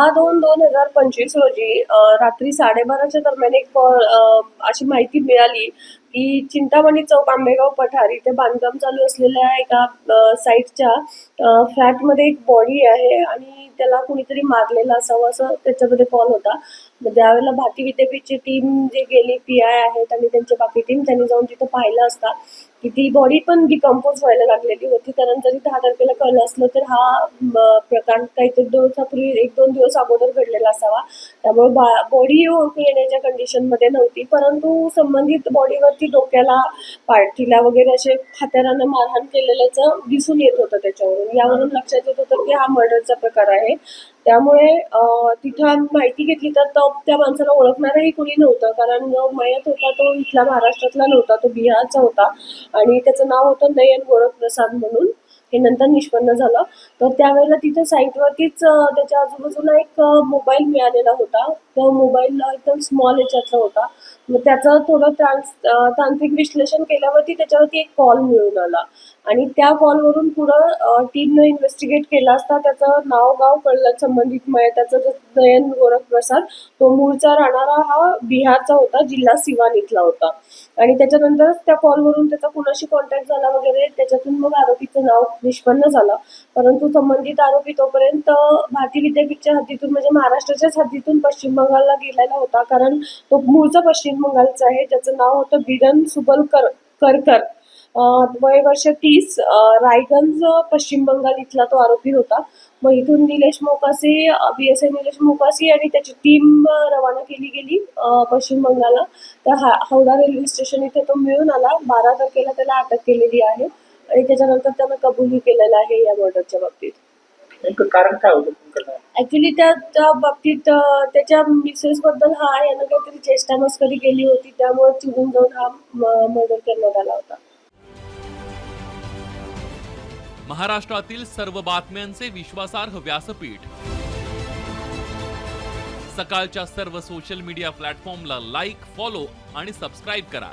दहा दोन दोन हजार पंचवीस रोजी रात्री साडेबाराच्या दरम्यान एक अशी माहिती मिळाली. की चिंतामणी चौक आंबेगाव पठार इथे बांधकाम चालू असलेल्या एका साईटच्या फ्लॅटमध्ये एक बॉडी आहे आणि त्याला कुणीतरी मारलेलं असावं असं त्याच्यामध्ये कॉल होता. मग त्यावेळेला भारती विद्यापीठची टीम जे गेली पी आय आहेत आणि त्यांची बाकी टीम त्यांनी जाऊन तिथं पाहिलं असता की ती बॉडी पण डिकम्पोज व्हायला लागलेली होती. कारण जरी दहा तारखेला कळलं असलं तर हा प्रकार काहीतरी दिवसापूर्वी एक दोन दिवस अगोदर घडलेला असावा. त्यामुळे बॉडी ओळखू येण्याच्या कंडिशनमध्ये नव्हती. परंतु संबंधित बॉडीवर बॉडीवरती डोक्याला पाठीला वगैरे असे हातारानं मारहाण केलेल्याचं दिसून येत होतं त्याच्यावरून. यावरून लक्षात येत होतं की हा मर्डरचा प्रकार आहे. त्यामुळे तिथं माहिती घेतली तर तो त्या माणसाला ओळखणारही कोणी नव्हतं. कारण जो मयत होता तो इथला महाराष्ट्रातला नव्हता. तो बिहारचा होता. आणि त्याचं नाव होतं नयन गोरख प्रसाद म्हणून. हे नंतर निष्पन्न झालं. तर त्यावेळेला तिथे साईटवरतीच त्याच्या आजूबाजूला एक मोबाईल मिळालेला होता. तो मोबाईल एकदम स्मॉल याच्यातला होता. मग त्याचं थोडं ट्रान्स तांत्रिक विश्लेषण केल्यावरती त्याच्यावरती एक कॉल मिळून आला. आणि त्या कॉलवरून पुढं टीमनं इन्व्हेस्टिगेट केला असता त्याचं नाव गाव कळलं संबंधित मयताचं जे नयन गोरख प्रसाद तो मूळचा राहणारा हा बिहारचा होता जिल्हा सिवान इथला होता. आणि त्याच्यानंतर त्या कॉलवरून त्याचा कुणाशी कॉन्टॅक्ट झाला वगैरे त्याच्यातून मग त्याचं नाव निष्पन्न झालं. परंतु संबंधित आरोपी तोपर्यंत भारतीय विद्यापीठच्या हद्दीतून म्हणजे महाराष्ट्राच्याच हद्दीतून पश्चिम बंगालला गेलेला होता. कारण तो मूळचा पश्चिम बंगालचा आहे. त्याचं नाव होतं बिरन सुबलकर करकर. वय वर्ष तीस. रायगंज पश्चिम बंगाल इथला तो आरोपी होता. मग इथून Nilesh Mokase B S A Nilesh Mokase आणि त्याची टीम रवाना केली गेली पश्चिम बंगालला. तर हा हावडा रेल्वे स्टेशन इथे तो मिळून आला. बारा तारखेला त्याला अटक केलेली आहे. आणि त्याच्यानंतर त्यानं कबूलही केलेलं आहे या मर्डरच्या बाबतीत. नेमकं कारण काय होतं खून करण्याचं? ऍक्च्युली त्या त्या बाबतीत अं, त्याच्या मिसेस बद्दल हा यानं काहीतरी चेष्टा मस्करी केली होती त्यामुळे चिडून जाऊन हा मर्डर करण्यात आला होता. महाराष्ट्रातील सर्व बातम्यांचे विश्वासार्ह व्यासपीठ. सकाळच्या सर्व सोशल मीडिया प्लॅटफॉर्मला लाईक फॉलो आणि सबस्क्राईब करा.